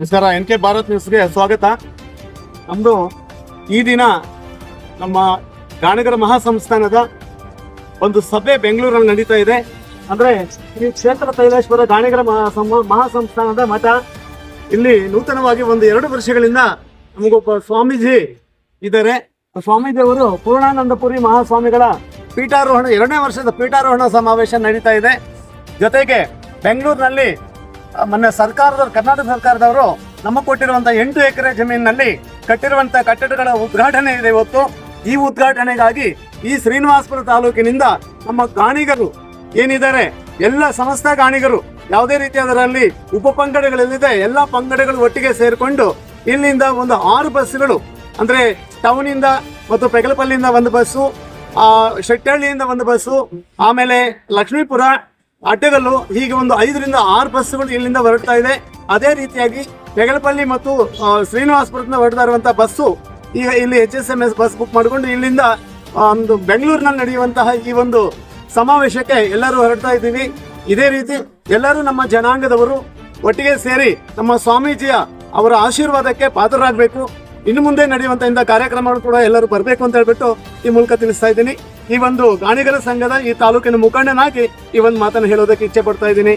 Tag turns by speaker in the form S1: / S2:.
S1: ನಮಸ್ಕಾರ N K Bharat ನ್ಯೂಸ್ಗೆ ಸ್ವಾಗತ. ನಮ್ಮದು ಈ ದಿನ ನಮ್ಮ ಗಾಣಿಗರ ಮಹಾಸಂಸ್ಥಾನದ ಒಂದು ಸಭೆ ಬೆಂಗಳೂರಲ್ಲಿ ನಡೀತಾ ಇದೆ. ಅಂದರೆ ಈ ಕ್ಷೇತ್ರ ತೈಲೇಶ್ವರ ಗಾಣಿಗರ ಮಹಾ ಸಮ- ಮಹಾಸಂಸ್ಥಾನದ ಮಠ. ಇಲ್ಲಿ ನೂತನವಾಗಿ ಒಂದು ಎರಡು ವರ್ಷಗಳಿಂದ ನಮಗೊಬ್ಬ ಸ್ವಾಮೀಜಿ ಇದ್ದಾರೆ. ಆ ಸ್ವಾಮೀಜಿ ಅವರು ಪೂರ್ಣಾನಂದಪುರಿ ಮಹಾಸ್ವಾಮಿಗಳ ಪೀಠಾರೋಹಣ, ಎರಡನೇ ವರ್ಷದ ಪೀಠಾರೋಹಣ ಸಮಾವೇಶ ನಡೀತಾ ಇದೆ. ಜೊತೆಗೆ ಬೆಂಗಳೂರಿನಲ್ಲಿ ಮೊನ್ನೆ ಸರ್ಕಾರದವರು ಕರ್ನಾಟಕ ಸರ್ಕಾರದವರು ನಮ್ಮ ಕೊಟ್ಟಿರುವಂತಹ ಎಂಟು ಎಕರೆ ಜಮೀನಿನಲ್ಲಿ ಕಟ್ಟಿರುವಂತಹ ಕಟ್ಟಡಗಳ ಉದ್ಘಾಟನೆ ಇದೆ ಇವತ್ತು. ಈ ಉದ್ಘಾಟನೆಗಾಗಿ ಈ ಶ್ರೀನಿವಾಸಪುರ ತಾಲೂಕಿನಿಂದ ನಮ್ಮ ಗಾಣಿಗರು ಏನಿದ್ದಾರೆ, ಎಲ್ಲ ಸಮಸ್ತ ಗಾಣಿಗರು ಯಾವುದೇ ರೀತಿ ಅದರಲ್ಲಿ ಉಪ ಪಂಗಡಗಳಲ್ಲಿದೆ, ಎಲ್ಲ ಪಂಗಡಗಳು ಒಟ್ಟಿಗೆ ಸೇರಿಕೊಂಡು ಇಲ್ಲಿಂದ ಒಂದು ಆರು ಬಸ್ಗಳು ಅಂದ್ರೆ ಟೌನ್ ಇಂದ ಮತ್ತು ಪೆಗಲಪಲ್ಲಿಯಿಂದ ಒಂದು ಬಸ್ಸು ಶೆಟ್ಟಹಳ್ಳಿಯಿಂದ ಒಂದು ಬಸ್ಸು, ಆಮೇಲೆ ಲಕ್ಷ್ಮೀಪುರ ಅಡ್ಡಗಲ್ಲು ಹೀಗೆ ಒಂದು ಐದರಿಂದ ಆರು ಬಸ್ಸುಗಳು ಇಲ್ಲಿಂದ ಹೊರಡ್ತಾ ಇದೆ. ಅದೇ ರೀತಿಯಾಗಿ ಹೆಗಲಪಲ್ಲಿ ಮತ್ತು ಶ್ರೀನಿವಾಸಪುರದಿಂದ ಹೊರಡ್ತಾ ಇರುವಂತಹ ಬಸ್ಸು ಈಗ ಇಲ್ಲಿ H S M S bus book ಮಾಡಿಕೊಂಡು ಇಲ್ಲಿಂದ ಒಂದು ಬೆಂಗಳೂರಿನಲ್ಲಿ ನಡೆಯುವಂತಹ ಈ ಒಂದು ಸಮಾವೇಶಕ್ಕೆ ಎಲ್ಲರೂ ಹೊರಡ್ತಾ ಇದ್ದೀವಿ. ಇದೇ ರೀತಿ ಎಲ್ಲರೂ ನಮ್ಮ ಜನಾಂಗದವರು ಒಟ್ಟಿಗೆ ಸೇರಿ ನಮ್ಮ ಸ್ವಾಮೀಜಿಯ ಅವರ ಆಶೀರ್ವಾದಕ್ಕೆ ಪಾತ್ರರಾಗಬೇಕು. ಇನ್ನು ಮುಂದೆ ನಡೆಯುವಂತ ಇಂಥ ಕಾರ್ಯಕ್ರಮಗಳು ಕೂಡ ಎಲ್ಲರೂ ಬರಬೇಕು ಅಂತ ಹೇಳ್ಬಿಟ್ಟು ಈ ಮೂಲಕ ತಿಳಿಸ್ತಾ ಇದ್ದೀನಿ. ಈ ಒಂದು ಗಾಣಿಗರ ಸಂಘದ ಈ ತಾಲೂಕಿನ ಮುಖಂಡನಾಗಿ ಈ ಒಂದು ಮಾತನ್ನು ಹೇಳೋದಕ್ಕೆ ಇಚ್ಛೆ ಪಡ್ತಾ ಇದ್ದೀನಿ.